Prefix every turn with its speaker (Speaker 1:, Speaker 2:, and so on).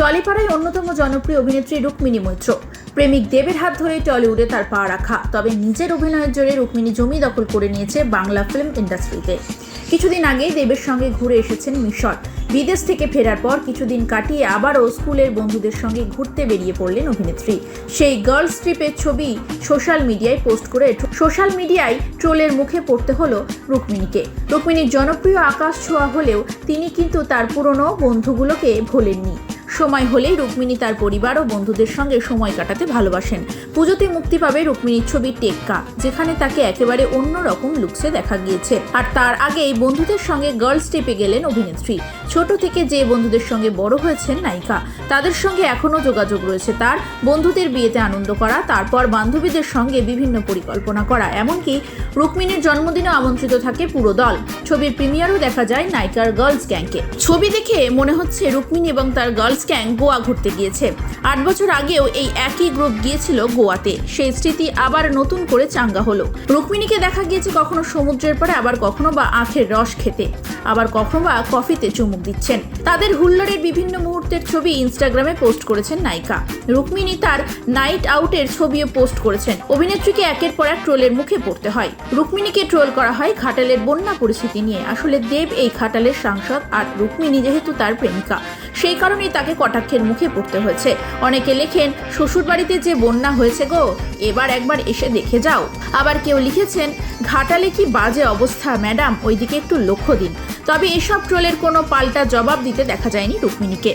Speaker 1: টলিপাড়ায় অন্যতম জনপ্রিয় অভিনেত্রী রুক্মিণী মৈত্র। প্রেমিক দেবের হাত ধরে টলিউডে তার পা রাখা, তবে নিজের অভিনয়ের জোরে রুক্মিণী জমি দখল করে নিয়েছে বাংলা ফিল্ম ইন্ডাস্ট্রিতে। কিছুদিন আগেই দেবের সঙ্গে ঘুরে এসেছেন মিশর। বিদেশ থেকে ফেরার পর কিছুদিন কাটিয়ে আবারও স্কুলের বন্ধুদের সঙ্গে ঘুরতে বেরিয়ে পড়লেন অভিনেত্রী। সেই গার্লস ট্রিপের ছবি সোশ্যাল মিডিয়ায় পোস্ট করে সোশ্যাল মিডিয়ায় ট্রোলের মুখে পড়তে হলো রুক্মিণীকে। রুক্মিণীর জনপ্রিয় আকাশ ছোঁয়া হলেও তিনি কিন্তু তার পুরনো বন্ধুগুলোকে ভোলেননি। সময় হলেই রুক্মিণী তার পরিবার ও বন্ধুদের সঙ্গে সময় কাটাতে ভালোবাসেন। পুজোতে মুক্তি পাবে রুক্মিণীর ছবি টেক্কা, যেখানে তাকে একেবারে অন্য রকম লুকসে দেখা গিয়েছে। আর তার আগেই বন্ধুদের সঙ্গে গার্লস ট্রিপে গেলেন অভিনেত্রী। ছোট থেকে যে বন্ধুদের সঙ্গে বড় হয়েছেন নায়িকা, তাদের সঙ্গে এখনও যোগাযোগ রয়েছে তার বন্ধুদের বিয়েতে আনন্দ করা, তারপর বান্ধবীদের সঙ্গে বিভিন্ন পরিকল্পনা করা। এমনকি রুক্মিণীর জন্মদিনেও আমন্ত্রিত থাকে পুরো দল। ছবির প্রিমিয়ারও দেখা যায় নায়িকার গার্লস গ্যাংকে ছবি দেখে মনে হচ্ছে রুক্মিণী এবং তার গার্লস গ্যাং গোয়া ঘুরতে গিয়েছে। আট বছর আগেও এই একই গ্রুপ গিয়েছিল গোয়াতে। সেই স্মৃতি আবার নতুন করে চাঙ্গা হলো। রুক্মিণীকে দেখা গিয়েছে কখনো সমুদ্রের পরে আবার কখনো বা আখের রস খেতে। আবার কখনো বা কফিতে চুমুক দিচ্ছেন। তাদের হুল্লোড়ের বিভিন্ন মুহূর্তের ছবি ইনস্টাগ্রামে পোস্ট করেছেন নায়িকা। রুক্মিণী তার নাইট আউটের ছবিও পোস্ট করেছেন। অভিনেত্রীকে একের পর এক ট্রোলের মুখে পড়তে হয়। রুক্মিণীকে ট্রোল করা হয় ঘাটালের বন্যা পরিস্থিতি নিয়ে। আসলে দেব এই ঘাটালের সাংসদ আর রুক্মিণী যেহেতু তার প্রেমিকা। সেই কারণেই তাকে কটাক্ষের মুখে পড়তে হয়েছে। অনেকে লেখেন, শ্বশুরবাড়িতে যে বন্যা হয়েছে গো, এবার একবার এসে দেখে যাও। আবার কেউ লিখেছেন, ঘাটালে কি বাজে অবস্থা, ম্যাডাম, ওইদিকে একটু লক্ষ্য দিন। তবে এসব ট্রোলের কোনো পাল্টা জবাব দিতে দেখা যায়নি রুক্মিণীকে।